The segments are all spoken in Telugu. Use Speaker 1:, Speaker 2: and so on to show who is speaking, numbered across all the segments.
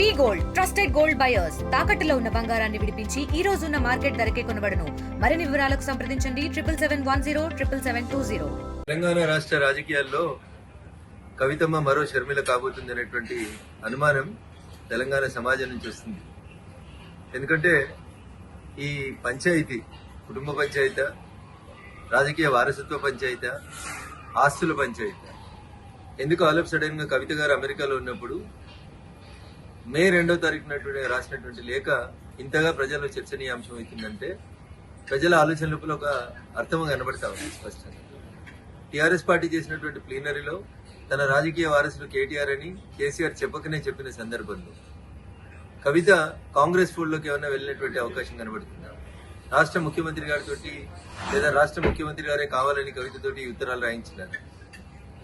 Speaker 1: V gold trusted gold buyers తాకట్టులో ఉన్న బంగారాన్ని విడిపించి ఈ రోజు ఉన్న మార్కెట్ ధరకే కొనబడను. మరిన్ని వివరాలకు సంప్రదించండి. Triple seven one zero triple seven two zero.
Speaker 2: Telangana రాష్ట్ర రాజకీయాల్లో కవితమ్మ మరో షర్మిల కాబోతుంది అనేటువంటి అనుమానం తెలంగాణ సమాజం నుంచి వస్తుంది. ఎందుకంటే ఈ పంచాయతీ కుటుంబ పంచాయతీ రాజకీయ వారసత్వ పంచాయతీ ఆస్తుల పంచాయతీ ఎందుకు ఆల్ ఆఫ్ సడన్గా కవిత గారు అమెరికాలో ఉన్నప్పుడు మే రెండో తారీఖునటువంటి రాసినటువంటి లేఖ ఇంతగా ప్రజల్లో చర్చనీయాంశం అవుతుందంటే ప్రజల ఆలోచన లోపల ఒక అర్థం కనబడతా ఉంది స్పష్టంగా. టీఆర్ఎస్ పార్టీ చేసినటువంటి ప్లీనరీలో తన రాజకీయ వారసులు కేటీఆర్ అని కేసీఆర్ చెప్పకనే చెప్పిన సందర్భంలో కవిత కాంగ్రెస్ ఫోల్డ్లోకి ఏమైనా వెళ్ళినటువంటి అవకాశం కనబడుతుందా? రాష్ట్ర ముఖ్యమంత్రి గారితో లేదా రాష్ట్ర ముఖ్యమంత్రి గారే కావాలని కవితతోటి ఉత్తరాలు రాయించినారు.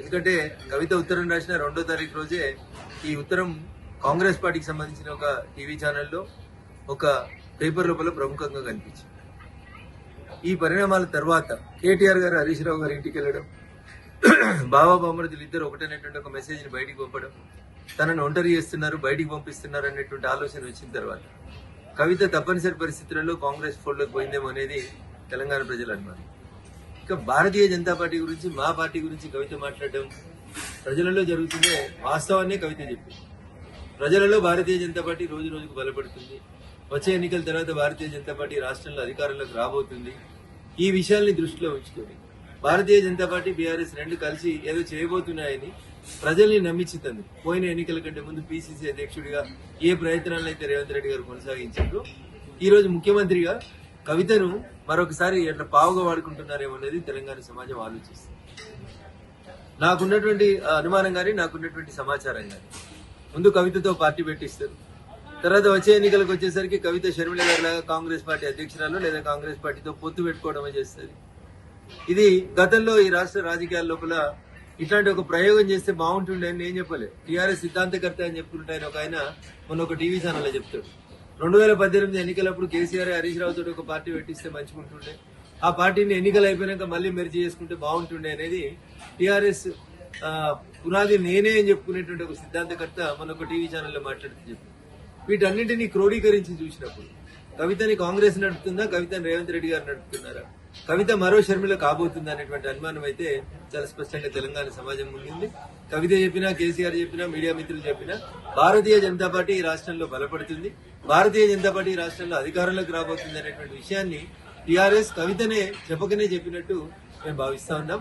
Speaker 2: ఎందుకంటే కవిత ఉత్తరం రాసిన రెండో తారీఖు రోజే ఈ ఉత్తరం కాంగ్రెస్ పార్టీకి సంబంధించిన ఒక టీవీ ఛానల్లో ఒక పేపర్ లోపల ప్రముఖంగా కనిపించింది. ఈ పరిణామాల తర్వాత కేటీఆర్ గారు హరీష్ రావు గారి ఇంటికి వెళ్ళడం బాబా బొమ్మడితులు ఇద్దరు ఒకటనేటువంటి ఒక మెసేజ్ని బయటికి పంపడం తనను ఒంటరి చేస్తున్నారు బయటికి పంపిస్తున్నారు అనేటువంటి ఆలోచన వచ్చిన తర్వాత కవిత తప్పనిసరి పరిస్థితులలో కాంగ్రెస్ ఫోల్డ్లోకి పోయిందేమో అనేది తెలంగాణ ప్రజల అనుమానం. ఇక భారతీయ జనతా పార్టీ గురించి మా పార్టీ గురించి కవిత మాట్లాడడం ప్రజలలో జరుగుతుందే వాస్తవాన్ని కవిత చెప్పింది. ప్రజలలో భారతీయ జనతా పార్టీ రోజు రోజుకు బలపడుతుంది. వచ్చే ఎన్నికల తర్వాత భారతీయ జనతా పార్టీ రాష్ట్రంలో అధికారంలోకి రాబోతుంది. ఈ విషయాల్ని దృష్టిలో ఉంచుకొని భారతీయ జనతా పార్టీ బీఆర్ఎస్ రెండు కలిసి ఏదో చేయబోతున్నాయని ప్రజల్ని నమ్మించుతుంది పోయిన ఎన్నికల కంటే ముందు పిసిసి అధ్యక్షుడిగా ఏ ప్రయత్నాలను అయితే రేవంత్ రెడ్డి గారు కొనసాగించారు ఈరోజు ముఖ్యమంత్రిగా కవితను మరొకసారి ఎట్లా పావుగా వాడుకుంటున్నారేమో అనేది తెలంగాణ సమాజం ఆలోచిస్తుంది. నాకున్నటువంటి అనుమానం కానీ నాకున్నటువంటి సమాచారం కానీ ముందు కవితతో పార్టీ పెట్టిస్తారు. తర్వాత వచ్చే ఎన్నికలకు వచ్చేసరికి కవిత షర్మిల గారిలాగా కాంగ్రెస్ పార్టీ అధ్యక్షురాలు లేదా కాంగ్రెస్ పార్టీతో పొత్తు పెట్టుకోవడమే చేస్తుంది. ఇది గతంలో ఈ రాష్ట్ర రాజకీయాల లోపల ఇట్లాంటి ఒక ప్రయోగం చేస్తే బాగుంటుండే అని నేను చెప్పలే. టీఆర్ఎస్ సిద్ధాంతకర్త అని చెప్తుంటాయని ఒక ఆయన మొన్న ఒక టీవీ ఛానల్లో చెప్తాడు. రెండు వేల పద్దెనిమిది ఎన్నికలప్పుడు కేసీఆర్ హరీష్ రావు తోటి ఒక పార్టీ పెట్టిస్తే మంచిగుంటుండే. ఆ పార్టీని ఎన్నికలు అయిపోయినాక మళ్ళీ మెరిచి చేసుకుంటే బాగుంటుండే అనేది టీఆర్ఎస్ పునాది నేనే అని చెప్పుకునేటువంటి ఒక సిద్ధాంతకర్త మన ఒక టీవీ ఛానల్లో మాట్లాడుతూ చెప్పి వీటన్నింటినీ క్రోడీకరించి చూసినప్పుడు కవితని కాంగ్రెస్ నడుపుతుందా కవితని రేవంత్ రెడ్డి గారు నడుపుతున్నారా? కవిత మరో షర్మిల కాబోతుంది అనేటువంటి అనుమానం అయితే చాలా స్పష్టంగా తెలంగాణ సమాజం ముందుంది కవిత చెప్పినా కేసీఆర్ చెప్పినా మీడియా మిత్రులు చెప్పినా భారతీయ జనతా పార్టీ ఈ రాష్ట్రంలో బలపడుతుంది. భారతీయ జనతా పార్టీ రాష్ట్రంలో అధికారంలోకి రాబోతుంది అనేటువంటి విషయాన్ని టీఆర్ఎస్ కవితనే చెప్పకనే చెప్పినట్టు మేము భావిస్తా ఉన్నాం.